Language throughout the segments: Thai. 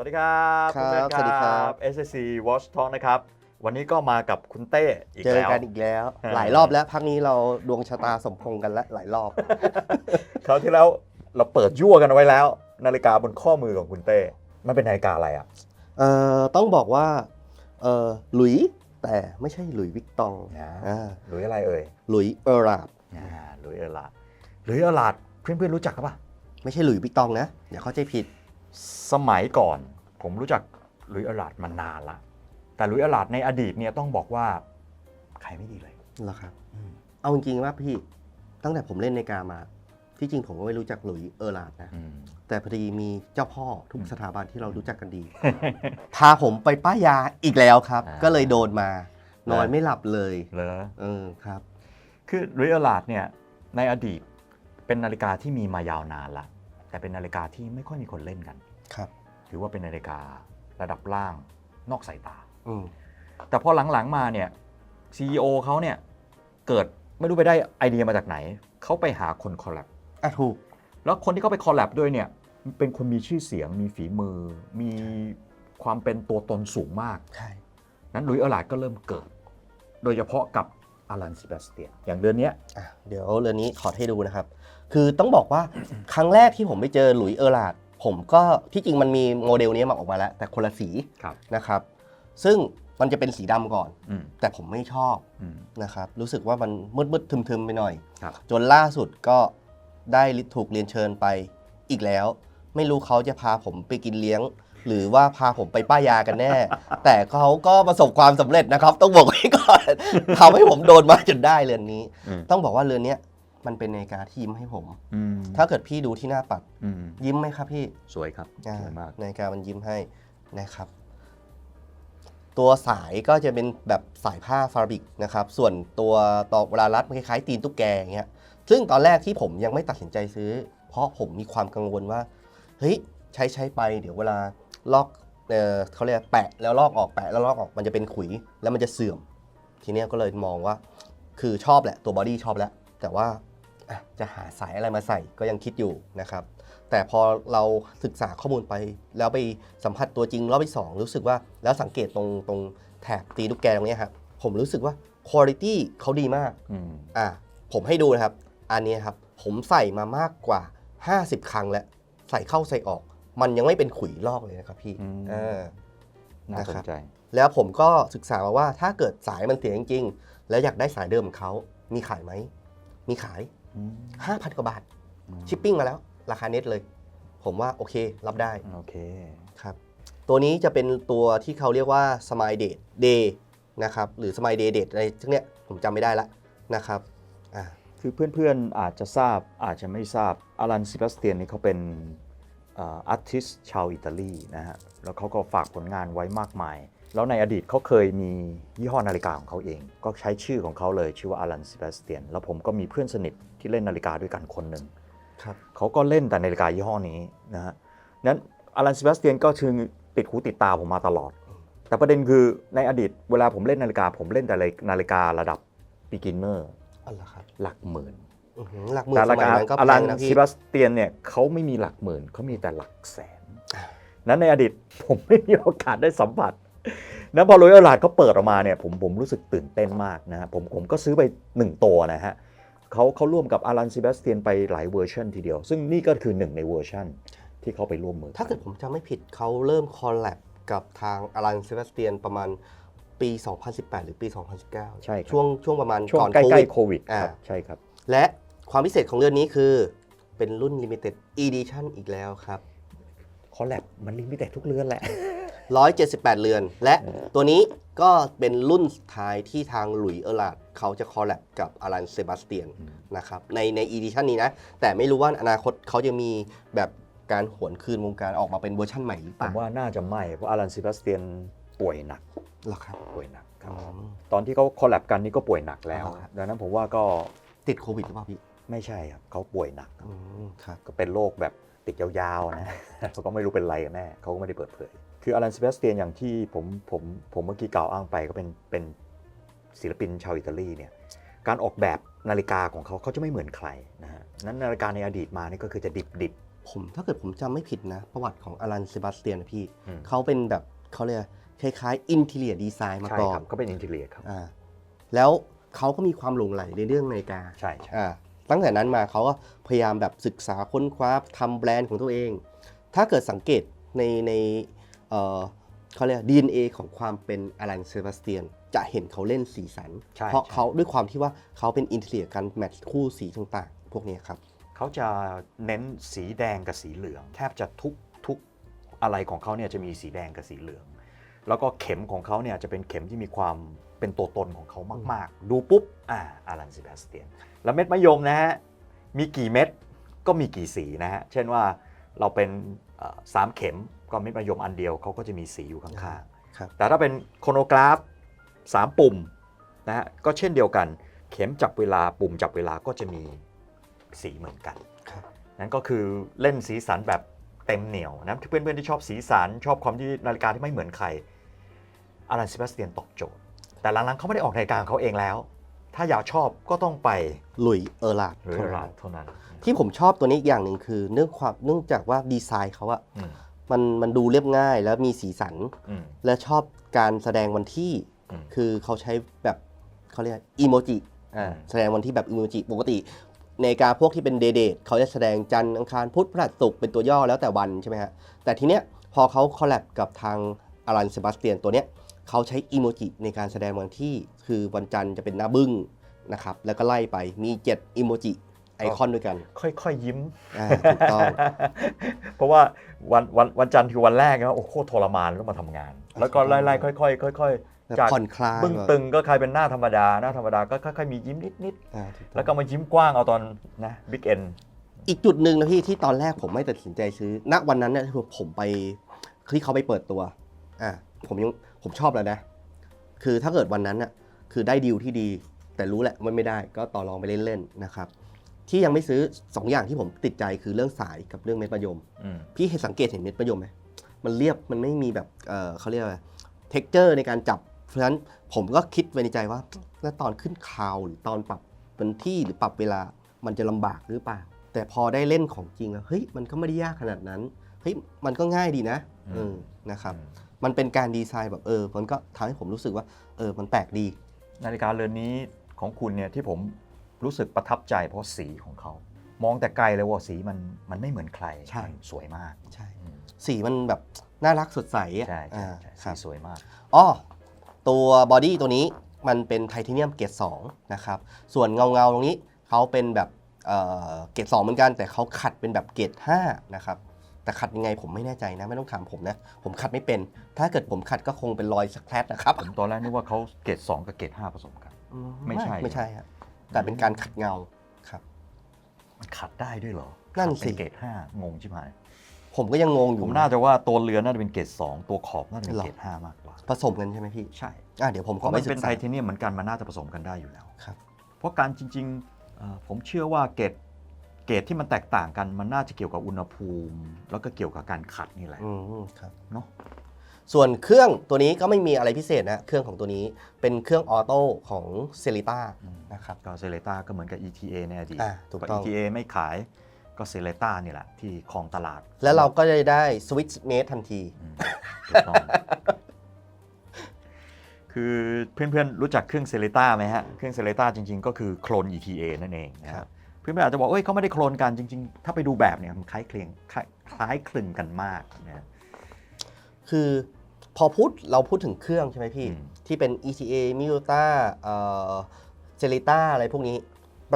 วัสดีครับครับณเบนสวัสดีครับ SSC Watch Talk นะครับ วันนี้ก็มากับคุณเต้อีกเจอแล้ว กันอีกแล้วเออหลายรอบแล้วพักนี้เราดวงชะตาสมพงษ์กันแล้วหลายรอบ คราวที่แล้วเราเปิดยั่วกันเอาไว้แล้ว นาฬิกาบนข้อมือของคุณเต้ มันเป็นนาฬิกาอะไรอะ เอ่อต้องบอกว่าเอ่อหลุยแต่ไม่ใช่หลุยวิกตองอ่าอ่าหรืออะไรเอ่ยหลุยเออร์ราดอ่าหรือเอลาดหรือเอลาดเพื่อนๆรู้จักกันปะไม่ใช่หลุยวิกตองนะอย่าเข้าใจผิด สมัยก่อน ผมรู้จักหรือเอลาดมานานละ แต่หรือเอลาดในอดีตเนี่ยต้องบอกว่าขายไม่ดีเลยเหรอครับเอาจริงๆว่าพี่ตั้งแต่ผมเล่นในกามา ที่จริงผมก็ไม่รู้จักหลุยเออร์ราดนะ อืม แต่พอดีมีเจ้าพ่อทุกอืมสถาบันที่เรารู้จักกันดี พาผมไปป้ายยาอีกแล้วครับ อ่า ก็เลยโดนมา นอนนะไม่หลับเลย เลย เออครับ คือเรียลาดเนี่ยในอดีตเป็นนาฬิกาที่มีมายาวนานละแต่เป็นนาฬิกาที่ไม่ค่อยมีคนเล่นกัน ครับถือว่าเป็นนาฬิการะดับล่างนอกสายตา อืมแต่พอหลังๆมาเนี่ย CEO เขาเนี่ยเกิดไม่รู้ไปได้ไอเดียมาจากไหน เขาไปหาคนคอลแลบอะถูก แล้วคนที่เขาไปคอลแลบด้วยเนี่ยเป็นคนมีชื่อเสียง มีฝีมือ มีความเป็นตัวตนสูงมาก ใช่ นั้นลุยส์เออร์ลาดก็เริ่มเกิด โดยเฉพาะกับอารันซิบาสเตียนอย่างเดือนเนี้ย อะเดี๋ยวเรือนนี้ขอให้ดูนะครับ คือต้องบอกว่า ครั้งแรกที่ผมไปเจอหลุยส์เออร์ลาด ผมก็ที่จริงมันมีโมเดลนี้มาออกมาแล้ว แต่คนละสีครับนะครับ ซึ่งมันจะเป็นสีดำก่อน อืมแต่ผมไม่ชอบอืม นะครับ รู้สึกว่ามันมืดๆทึมๆไปหน่อย ครับ จนล่าสุดก็ได้ถูกเรียนเชิญไปอีกแล้ว ไม่รู้เขาจะพาผมไปกินเลี้ยง หรือว่าพาผมไปป้ายยากันแน่ แต่เขาก็ประสบความสำเร็จนะครับ ต้องบอกไว้ก่อน ทำให้ผมโดนมาจนได้เรือนนี้ อืม ต้องบอกว่าเรือนเนี้ย มันเป็นนาฬิกาที่ยิ้มให้ผม อืมถ้าเกิดพี่ดูที่หน้าปัด อืมยิ้มไหมครับพี่สวยครับอ่าสวยมาก นาฬิกามันยิ้มให้นะครับ ตัวสายก็จะเป็นแบบสายผ้าฟาบริกนะครับ ส่วนตัวตอกเวลารัดมันคล้ายๆตีนตุ๊กแกอย่างเงี้ย ซึ่งตอนแรกที่ผมยังไม่ตัดสินใจซื้อ เพราะผมมีความกังวลว่า เฮ้ยใช้ใช้ไปเดี๋ยวเวลาลอกเออเขาเรียกแปะแล้วลอกออกแปะแล้วลอกออกมันจะเป็นขุยแล้วมันจะเสื่อม ทีเนี้ยก็เลยมองว่า คือชอบแหละตัวบอดี้ชอบแล้ว แต่ว่าอะ จะหาสายอะไรมาใส่ก็ยังคิดอยู่นะครับ แต่พอเราศึกษาข้อมูลไป แล้วไปสัมผัสตัวจริงรอบที่สองรู้สึกว่าแล้วสังเกตตรงตรงแถบตีลูกแกตรงเนี้ยครับผมรู้สึกว่าคุณภาพเขาดีมากอืมอะผมให้ดูนะครับ อันนี้ครับ ผมใส่มามากกว่า 50 ครั้งแล้ว ใส่เข้าใส่ออก มันยังไม่เป็นขุยลอกเลยนะครับพี่อืมอ่าน่าสนใจ แล้วผมก็ศึกษามาว่าถ้าเกิดสายมันเสียจริงๆ แล้วอยากได้สายเดิมของเขามีขายไหม มีขาย อืม5,000กว่าบาทอืมชิปปิ้งมาแล้ว ราคาเน็ตเลย ผมว่าโอเค รับได้โอเคครับ ตัวนี้จะเป็นตัวที่เขาเรียกว่า Smile Date Day นะครับ หรือ Smile Day Date อะไรทั้งเนี้ยผมจำไม่ได้ละนะครับอ่าคือเพื่อนๆอาจจะทราบอาจจะไม่ทราบอารันซิบาสเตียนนี่เขาเป็นอาร์ติสชาวอิตาลีนะฮะ แล้วเขาก็ฝากผลงานไว้มากมาย แล้วในอดีตเขาเคยมียี่ห้อนาฬิกาของเขาเอง ก็ใช้ชื่อของเขาเลยชื่อว่าอารันซิบาสเตียน แล้วผมก็มีเพื่อนสนิทที่เล่นนาฬิกาด้วยกันคนหนึ่งครับเขาก็เล่นแต่นาฬิกายี่ห้อนี้นะฮะนั้นอารันซิบาสเตียนก็คือติดหูติดตาผมมาตลอด แต่ประเด็นคือในอดีตเวลาผมเล่นนาฬิกา ผมเล่นแต่นาฬิการะดับ beginner อันละครับหลักหมื่นอื้อหือหลักหมื่นแต่สรามัยคานั้นก็อาแพรังนนะซิพี่บาสเตียนเนี่ยเขาไม่มีหลักหมื่นเขามีแต่หลักแสนนั้นในอดีตผมไม่มีโอกาสได้สัมผัส นั้นพอโรยัลลาดเขาเปิดออกมาเนี่ยผมผมรู้สึกตื่นเต้นมากนะฮะผมผมก็ซื้อไป 1 ตัวนะฮะเขาเขาร่วมกับอารันซิบาสเตียนไปหลายเวอร์ชันทีเดียว ซึ่งนี่ก็คือหนึ่งในเวอร์ชันที่เขาไปร่วมมือ ถ้าเกิดผมจำไม่ผิดเขาเริ่มคอลแลบกับทางอลันเซบาสเตียนประมาณปี 2018 หรือปี 2019 ใช่ครับช่วงช่วงประมาณช่วงก่อนใกโคล้วิดๆโควิดครับอ่าใช่ครับ และความพิเศษของเรือนนี้คือเป็นรุ่น Limited Edition อีกแล้วครับ คอลแลบมันลิมิเต็ดทุกเรือนแหละ 178 เรือน และตัวนี้ก็เป็นรุ่นสุดท้ายที่ทางหลุยส์เออร์ลาดเขาจะคอลแลบกับอลันเซบาสเตียนอืมนะครับในใน Edition นี้นะ แต่ไม่รู้ว่าอนาคตเขาจะมีแบบการหวนคืนวงการออกมาเป็นเวอร์ชั่นใหม่หรือเปผล่ามว่าน่าจะไม่ เพราะอารันซิบาสเตียนป่วยหนัก หรอครับ ป่วยหนักครับอืมตอนที่เขาคอลแลบกันนี่ก็ป่วยหนักแล้ว อ๋อครับ ดังนั้นผมว่าก็ติดโควิดหรือเปล่าพี่ไม่ใช่ครับเขาป่วยหนัก อืมครับ ก็เป็นโรคแบบติดยาวๆนะ เขาก็ไม่รู้เป็นไรกันแน่เขาก็ไม่ได้เปิดเผย คืออารันซิบาสเตียนอย่างที่ผมผมผมเมื่อกี้กล่าวอ้างไปก็เป็นเป็นศิลปินชาวอิตาลีเนี่ยการออกแบบนาฬิกาของเขาเขาจะไม่เหมือนใครนะฮะนั้นนาฬิกาในอดีตมานี่ก็คือจะดิบดิบผมถ้าเกิดผมจำไม่ผิดนะ ประวัติของอลันเซบาสเตียนนะพี่อืมเขาเป็นแบบเขาเรียกคล้ายๆอินเท i รียดีไซน์มาใช่ก่อคนรับก็เป็นอินเทเลียครับอ่าแล้วเขาก็มีความหลงใหลในเรื่องนาฬิกาใช่ใช่อ่าตั้งแต่นั้นมาเขาก็พยายามแบบศึกษาค้นคว้าทำแบรนด์ของตัวเอง ถ้าเกิดสังเกตในใน เอ่อเขาเรียก DNA ของความเป็นอลันเซบาสเตียน จะเห็นเขาเล่นสีสัน ใช่เพราะใช่ เขาด้วยความที่ว่าเขาเป็นอินเทเลียการแมทช์คู่สีต่างๆ พวกนี้ครับ เขาจะเน้นสีแดงกับสีเหลือง แทบจะทุกทุกอะไรของเขาเนี่ยจะมีสีแดงกับสีเหลือง แล้วก็เข็มของเขาเนี่ยจะเป็นเข็มที่มีความเป็นตัวตนของเขามาก ๆ ดูปุ๊บ อ่าอารันซิบาสเตียน แล้วเม็ดมะยมนะฮะ มีกี่เม็ดก็มีกี่สีนะฮะ เช่นว่าเราเป็นเอ่อสามเข็ม ก็เม็ดมะยมอันเดียวเขาก็จะมีสีอยู่ข้างครับ ๆ แต่ถ้าเป็นโครโนกราฟสามปุ่มนะฮะก็เช่นเดียวกัน เข็มจับเวลาปุ่มจับเวลาก็จะมีสีเหมือนกัน ครับ นั่นก็คือเล่นสีสันแบบเต็มเหนียวนะเพื่อนๆที่ชอบสีสันชอบความที่นาฬิกาที่ไม่เหมือนใครอารันซิบาสเตียนตอบโจทย์ แต่หลังๆเขาไม่ได้ออกนาฬิกาของเขาเองแล้ว ถ้าอยากชอบก็ต้องไปหลุยเออร์ลาดหรือร้านเท่านั้นที่ผมชอบตัวนี้อีกอย่างหนึ่งคือ เนื่องความเนื่องจากว่าดีไซน์เขาอะอืม มันมันดูเรียบง่ายแล้วมีสีสัน อืม และชอบการแสดงวันที่ อืมคือเขาใช้แบบเขาเรียกอีโมจิอ่าอืม แสดงวันที่แบบอีโมจิปกติในาฬิกาพวกที่เป็นเดย์เดทเขาจะแสดงจันทร์อังคารพุธพฤหัสศุกร์เป็นตัวย่อแล้วแต่วันใช่ไหมฮะ แต่ทีเนี้ยพอเขาคอลแลบกับทางอารันเซบาสเตียนตัวเนี้ยเขาใช้อีโมจิในการแสดงวันที่ คือวันจันทร์จะเป็นหน้าบึ้งนะครับ แล้วก็ไล่ไปมี 7อีโมจิ ไอคอนด้วยกัน ค่อยๆยิ้มอ่าถูกต้อง เพราะว่าวันวันวันจันทร์คือวันแรกนะโอ้โคตรทรมานต้องมาทำงาน แล้วก็ไล่ๆค่อยๆค่อยแบบๆจากผ่อนคลายบึ้งตึงก็กลายเป็นหน้าธรรมดาหน้าธรรมดาก็ค่อยๆมียิ้มนิดอ่าถูกต้องๆแล้วก็มายิ้มกว้างเอาตอนนะบิ๊กเอ็นอีกจุดหนึ่งนะพี่ที่ตอนแรกผมไม่ตัดสินใจซื้อ ณวันนั้นเนี่ยที่ผมไปที่เขาไปเปิดตัวอะผมยังผมชอบแล้วนะ คือถ้าเกิดวันนั้นน่ะคือได้ดีลที่ดี แต่รู้แหละว่าไม่ได้ก็ต่อรองไปเล่นๆนะครับ ที่ยังไม่ซื้อ2อย่างที่ผมติดใจคือเรื่องสายกับเรื่องเม็ดมะยม อืมพี่เห็นสังเกตเห็นเม็ดมะยมไหมมันเรียบมันไม่มีแบบเออเขาเรียกอะไรเท็กเจอร์ในการจับ เพราะฉะนั้นผมก็คิดไว้ในใจว่าแล้วตอนขึ้นคาวหรือตอนปรับเป็นที่หรือปรับเวลามันจะลำบากหรือเปล่า แต่พอได้เล่นของจริงแล้วเฮ้ยมันก็ไม่ได้ยากขนาดนั้นเฮ้ยมันก็ง่ายดีนะเออนะครับ มันเป็นการดีไซน์แบบเออ มันก็ทำให้ผมรู้สึกว่า เออ มันแปลกดี นาฬิกาเรือนนี้ของคุณเนี่ยที่ผม รู้สึกประทับใจเพราะสีของเขา มองแต่ไกลเลยว่าสีมันมันไม่เหมือนใครใช่ มันสวยมากใช่ อืมสีมันแบบน่ารักสดใสอะใช่ใช่อ่าใช่คสีรับสวยมาก อ๋อตัวบอดี้ตัวนี้มันเป็นไทเทเนียมเกรด2นะครับ ส่วนเงาเงาๆตรงนี้เขาเป็นแบบเอ่อเกรด2เหมือนกัน แต่เขาขัดเป็นแบบเกรด5นะครับ แต่ขัดยังไงผมไม่แน่ใจนะ ไม่ต้องถามผมนะ ผมขัดไม่เป็น ถ้าเกิดผมขัดก็คงเป็นรอยสแครตนะครับผมตอนแรกนึกว่าเขาเกรด2กับเกรด5ผสมกันอืไม่ใช่ ไม่ใช่ครับ แต่เป็นการขัดเงาครับ มันขัดได้ด้วยเหรอนั่นขัดเป็สิเกรด5งงใช่ไหมผมก็ยังงงอยู่ผมน่าจะว่าตัวเรือนน่าจะเป็นเกรด2ตัวขอบน่าจะเป็นหรอเกรด5มากกว่า ผสมกันใช่ไหมพี่ใช่อะเดี๋ยวผมเพขอราะไปมันศึเป็นกไทษาเทเนียมเหมือนกันมันน่าจะผสมกันได้อยู่แล้ว ครับ เพราะการจริงๆเอ่อผมเชื่อว่าเกรดเกรดที่มันแตกต่างกันมันน่าจะเกี่ยวกับอุณหภูมิ แล้วก็เกี่ยวกับการขัดนี่แหละอืมครับ เนาะ ส่วนเครื่องตัวนี้ก็ไม่มีอะไรพิเศษนะ เครื่องของตัวนี้เป็นเครื่องออโต้ของเซริต้านะครับก็เซเลตาก็เหมือนกับ ETA ในอดีตอ่าถูกต้องพ ETA ไม่ขายก็เซเลตานี่แหละที่ครองตลาด แล้วเราก็จะได้สวิตช์เมดทันทีอืมถูกต้องคือเพื่อนๆรู้จักเครื่องเซเลตาไหมฮะ เครื่องเซเลตาจริงๆ ก็คือโคลน ETA นั่นเองนะคครัรับบเพื่อนๆอาจจะบอกเอ้ยเขาไม่ได้โคลนกันจริงๆ ถ้าไปดูแบบเนี่ยมันคล้ายคลึงคล้ายคล้ายคลึงกันมากนะคือ พอพูดเราพูดถึงเครื่องใช่ไหมพี่อืมที่เป็น ETA m i u t a เอ่อเซริต้าอะไรพวกนี้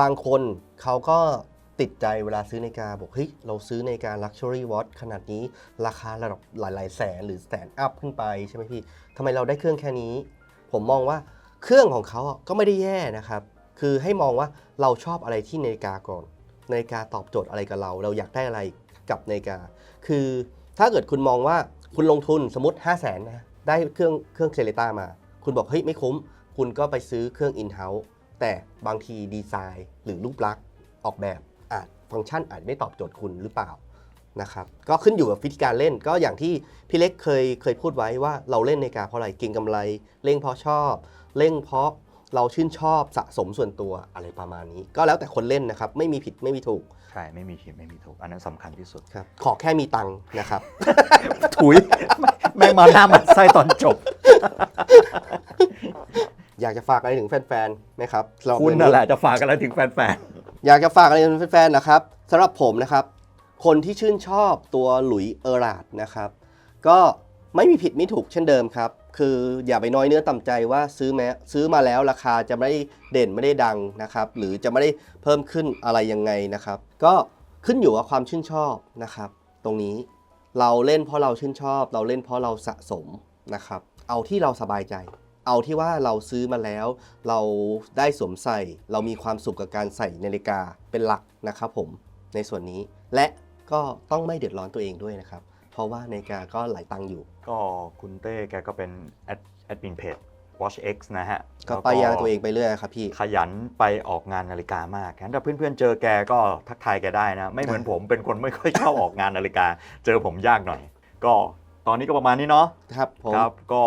บางคนเขาก็ติดใจเวลาซื้อนาฬิกาบอกเฮ้ยเราซื้อนาฬิกา Luxury Watch ขนาดนี้ราคาระดับหลาย ๆ แสนหรือแสนอัพขึ้นไปใช่ไหมพี่ทำไมเราได้เครื่องแค่นี้ ผมมองว่าเครื่องของเขาอะก็ไม่ได้แย่นะครับ คือให้มองว่าเราชอบอะไรที่นาฬิกาก่อนนาฬิกาตอบโจทย์อะไรกับเรา เราอยากได้อะไรกับนาฬิกา คือถ้าเกิดคุณมองว่า คุณลงทุนสมมติ 5 0 0แสนนะได้เครื่องเครื่องเซเลต้ามา คุณบอกเฮ้ยไม่คุ้ม คุณก็ไปซื้อเครื่อง in-house แต่บางทีดีไซน์ หรือรูปลักษณ์ออกแบบอาจฟังก์ชันอาจไม่ตอบโจทย์คุณหรือเปล่านะครับก็ขึ้นอยู่กับวิธีการเล่นก็อย่างที่พี่เล็กเคยเคยพูดไว้ว่าเราเล่นนาฬิกาเพราะอะไรเก่งกำไรเล่งเพราะชอบ เล่งเพราะเราชื่นชอบสะสมส่วนตัวอะไรประมาณนี้ ก็แล้วแต่คนเล่นนะครับ ไม่มีผิดไม่มีถูก ใช่ ไม่มีผิดไม่มีถูก อันนั้นสำคัญที่สุดครับขอแค่มีตังค์นะครับ ถุยแม่งมาหน้ามันไส้ตอนจบ อยากจะฝากอะไรถึงแฟนๆไหมครับสำหรับคุณเรื่องนั่นแหละจะฝากอะไรถึงแฟนอยากจะฝากอะไรถึงแฟนๆนะครับสำหรับผมนะครับ คนที่ชื่นชอบตัวหลุยเออร์ราดนะครับ ก็ไม่มีผิดไม่ถูกเช่นเดิมครับ คืออย่าไปน้อยเนื้อต่ำใจว่าซื้อแม้ซื้อมาแล้วราคาจะไม่ได้เด่นไม่ได้ดังนะครับ หรือจะไม่ได้เพิ่มขึ้นอะไรยังไงนะครับ ก็ขึ้นอยู่กับความชื่นชอบนะครับ ตรงนี้ เราเล่นเพราะเราชื่นชอบ เราเล่นเพราะเราสะสมนะครับ เอาที่เราสบายใจ เอาที่ว่าเราซื้อมาแล้ว เราได้สวมใส่ เรามีความสุขกับการใส่นาฬิกาเป็นหลักนะครับผมในส่วนนี้ และก็ต้องไม่เดือดร้อนตัวเองด้วยนะครับ เพราะว่านาฬิกาก็หลายตังค์อยู่ ก็คุณเต้แกก็เป็นแอดแอดมินเพจ Watch X นะฮะก็แล้วป้ายยาตัวเองไปเรื่อยครับพี่ ขยันไปออกงานนาฬิกามากงั้นถ้าเพื่อนๆเจอแกก็ทักทายแกได้นะ ไม่เหมือนผมเป็นคนไม่ค่อยชอบออกงานนาฬิกา เจอผมยากหน่อย ก็ตอนนี้ก็ประมาณนี้เนาะครับผมครับก็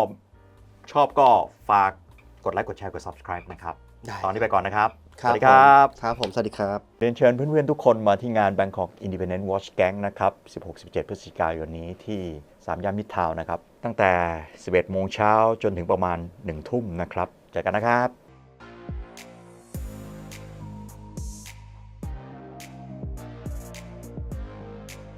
ชอบก็ฝากกดไลค์กดแชร์กด subscribe นะครับได้ตอนนี้ไปก่อนนะครับสครับวัสดีครับผมครับ ผม สวัสดีครับ เรียนเชิญเพื่อนๆ ทุกคนมาที่งาน Bangkok Independent Watch Gang นะครับ 16-17 พฤศจิกายนนี้ที่สามย่านมิตรทาวน์นะครับ ตั้งแต่ 11 โมงเช้าจนถึงประมาณ 1 ทุ่มนะครับเจอกันนะครับ